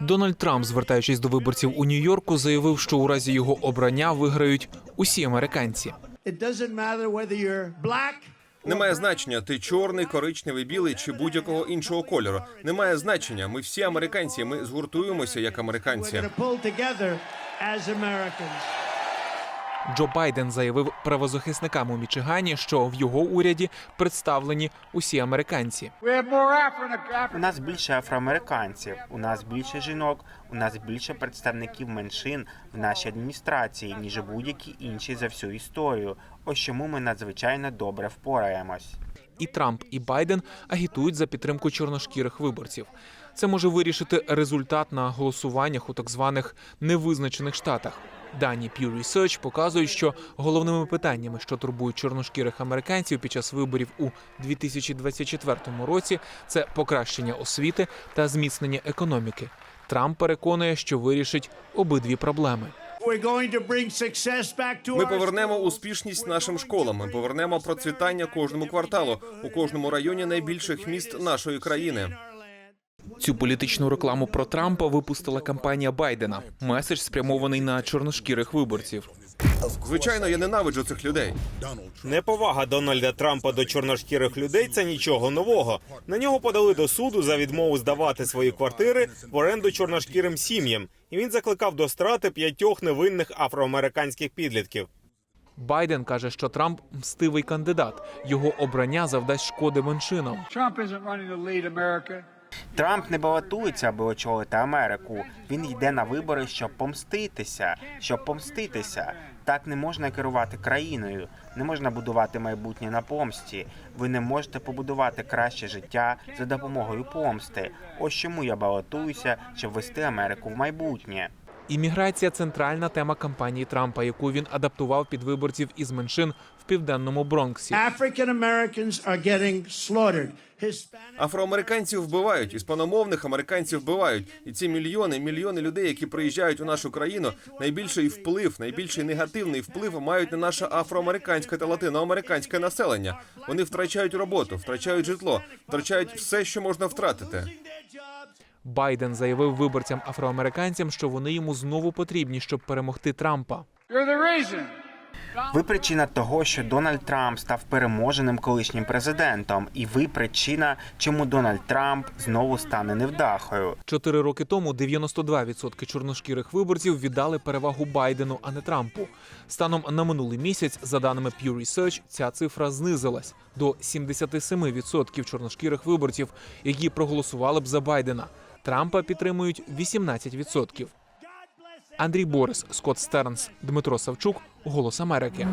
Дональд Трамп, звертаючись до виборців у Нью-Йорку, заявив, що у разі його обрання виграють усі американці. Немає значення, ти чорний, коричневий, білий чи будь-якого іншого кольору. Немає значення. Ми всі американці. Ми згуртуємося як We're американці. Джо Байден заявив правозахисникам у Мічигані, що в його уряді представлені усі американці. У нас більше афроамериканців, у нас більше жінок, у нас більше представників меншин в нашій адміністрації, ніж будь-які інші за всю історію. Ось чому ми надзвичайно добре впораємось. І Трамп, і Байден агітують за підтримку чорношкірих виборців. Це може вирішити результат на голосуваннях у так званих невизначених штатах. Дані Pew Research показують, що головними питаннями, що турбують чорношкірих американців під час виборів у 2024 році, це покращення освіти та зміцнення економіки. Трамп переконує, що вирішить обидві проблеми. We're going to bring success back to Ми повернемо успішність нашим школам. Ми повернемо процвітання кожному кварталу у кожному районі найбільших міст нашої країни. Цю політичну рекламу про Трампа випустила кампанія Байдена. Меседж спрямований на чорношкірих виборців. Звичайно, я ненавиджу цих людей. Неповага Дональда Трампа до чорношкірих людей це нічого нового. На нього подали до суду за відмову здавати свої квартири в оренду чорношкірим сім'ям, і він закликав до страти п'ятьох невинних афроамериканських підлітків. Байден каже, що Трамп мстивий кандидат. Його обрання завдасть шкоди меншинам. Трамп не балотується, аби очолити Америку. Він йде на вибори, щоб помститися. Щоб помститися. Так не можна керувати країною, не можна будувати майбутнє на помсті. Ви не можете побудувати краще життя за допомогою помсти. Ось чому я балотуюся, щоб вести Америку в майбутнє. Імміграція центральна тема кампанії Трампа, яку він адаптував під виборців із меншин в південному Бронксі. Афроамериканців вбивають, іспаномовних американців вбивають. І ці мільйони, мільйони людей, які приїжджають у нашу країну, найбільший вплив, найбільший негативний вплив мають на наше афроамериканське та латиноамериканське населення. Вони втрачають роботу, втрачають житло, втрачають все, що можна втратити. Байден заявив виборцям афроамериканцям, що вони йому знову потрібні, щоб перемогти Трампа. Ви причина того, що Дональд Трамп став переможеним колишнім президентом, і ви причина, чому Дональд Трамп знову стане невдахою. Чотири роки тому 92% чорношкірих виборців віддали перевагу Байдену, а не Трампу. Станом на минулий місяць, за даними Pew Research, ця цифра знизилась до 77% чорношкірих виборців, які проголосували б за Байдена. Трампа підтримують 18%. Андрій Борис, Скотт Стернс, Дмитро Савчук, Голос Америки.